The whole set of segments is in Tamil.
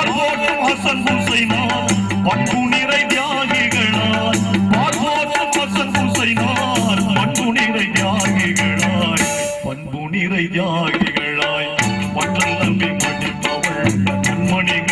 பார்வோட்டும் ஹசன் ஹுசைனார் பட்டு நிறை தியாகிகளார் பார்வோட்டும் ஹசன் ஹுசைனார் பட்டு நிறை தியாகிகளாய். பண்பு நிறை தியாகிகளாய். பட்டல் நம்பி மடிப்பவள் கண்மணிகள்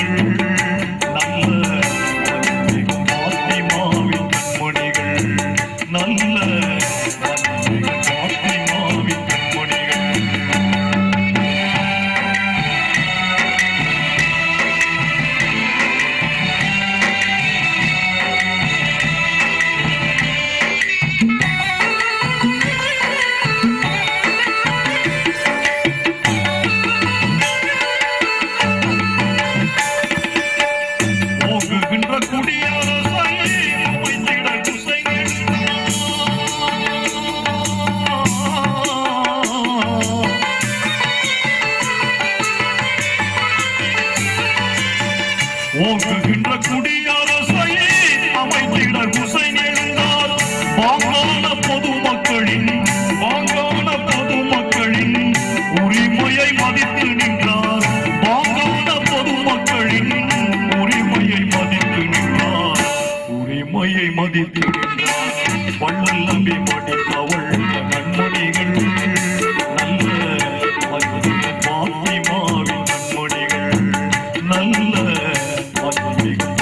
ஓங்குகின்ற குடியரசையை அமைத்திட குசை நெழுந்தால். வாங்கான பொதுமக்களின் வாங்கான பொதுமக்களின் உரிமையை மதித்து நின்றார். வாங்கான பொதுமக்களின் உரிமையை மதித்து நின்றார். உரிமையை மதித்து நின்றார். வள்ளல் நம்பி மடித்தவள் கண்மணிகள் one, one, one,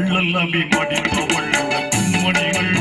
வள்ளல் நம்பி மடிந்த வள்ளுவ கும்மணிகள்